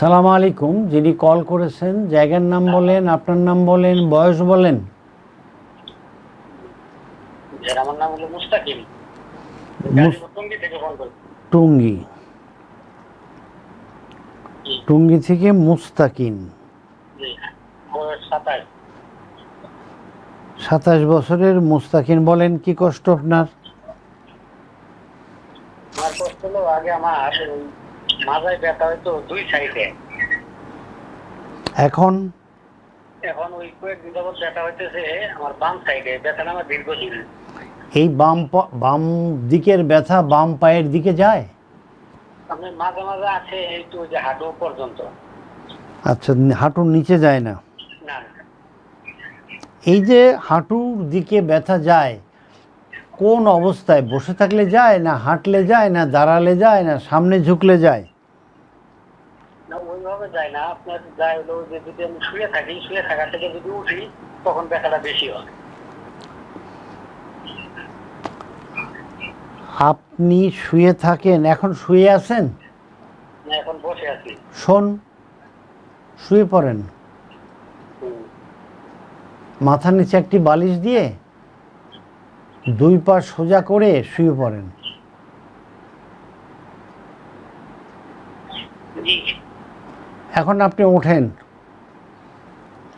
সালাম আলাইকুম যিনি কল করেছেন জায়গার নাম বলেন আপনার নাম বলেন বয়স বলেন। আমার নাম হলো মুস্তাকিম। মুস- থেকে ফোন টুঙ্গি। টুঙ্গি থেকে মুস্তাকিন সাতাশ। সাতাশ বছরের মুস্তাকিন বলেন কি কষ্ট আপনার? আমার কষ্ট হলো আগে আমার মাথায় ব্যথা হইতো দুই সাইডে। এখন? এখন ওই কয়েকদিন যাবত ব্যথা হইতেছে আমার বাম সাইডে ব্যথাটা আমার দীর্ঘদিন। এই বাম বাম দিকের ব্যথা বাম পায়ের দিকে যায়? আপনি মাঝে মাঝে আছে এই তো ওই যে হাঁটু পর্যন্ত। আচ্ছা হাঁটুর নিচে যায় না? না। এই যে হাঁটুর দিকে ব্যথা যায় কোন অবস্থায় বসে থাকলে যায় না হাঁটলে যায় না দাঁড়ালে যায় না সামনে ঝুঁকলে যায়? না যায় না। আপনার যায় হলো যে যদি আমি শুয়ে থাকি শুয়ে থাকা থেকে যদি উঠি তখন ব্যথাটা বেশি হয়। আপনি শুয়ে থাকেন এখন শুয়ে আছেন? এখন বসে আছি। শোন শুয়ে পড়েন। মাথার নিচে একটি বালিশ দিয়ে দুই পা সোজা করে শুয়ে পড়েন। এখন আপনি ওঠেন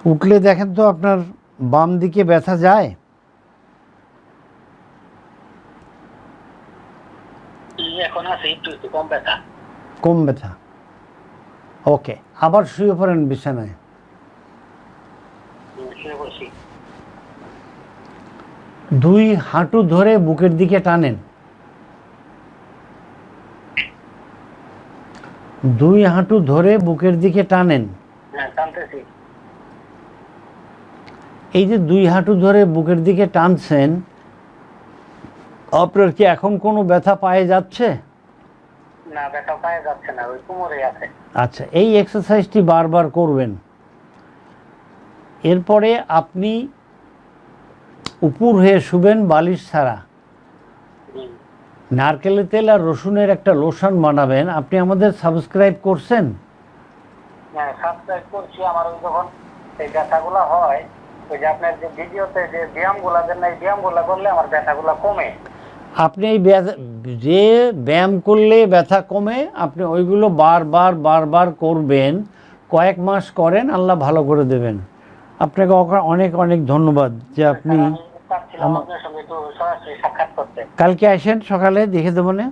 উঠলে দেখেন তো আপনার বাম দিকে ব্যথা যায়। কম ব্যথা। কম ব্যথা। ওকে আবার শুয়ে পড়েন বিছানায়। দুই হাঁটু ধরে বুকের দিকে টানেন। দুই হাঁটু ধরে বুকের দিকে টানেন। হ্যাঁ এই যে দুই হাঁটু ধরে বুকের দিকে টানছেন আপনার কি এখন কোনো ব্যথা পায়ে যাচ্ছে? না ব্যথা পায়ে যাচ্ছে না ওই কোমরে আছে। আচ্ছা এই এক্সারসাইজটি বারবার করবেন। এরপরে আপনি উপর হয়ে শুবেন বালিশ ছাড়া। নারকেলের তেল আর রসুনের একটা লোশন বানাবেন। আপনি আমাদের সাবস্ক্রাইব করছেন? হ্যাঁ সাবস্ক্রাইব করছি। আমার ওই যখন এই ব্যথাগুলো হয় ওই যে আপনার যে ভিডিওতে যে ব্যায়ামগুলা দেন এই ব্যায়ামগুলা করলে আমার ব্যথাগুলো কমে। আপনি এই যে ব্যায়াম করলে ব্যথা কমে আপনি ওইগুলো বারবার বারবার করবেন। কয়েক মাস করেন আল্লাহ ভালো করে দেবেন। আপনাকে অনেক অনেক ধন্যবাদ যে আপনি কালকে আসেন সকালে দেখে দেবো না।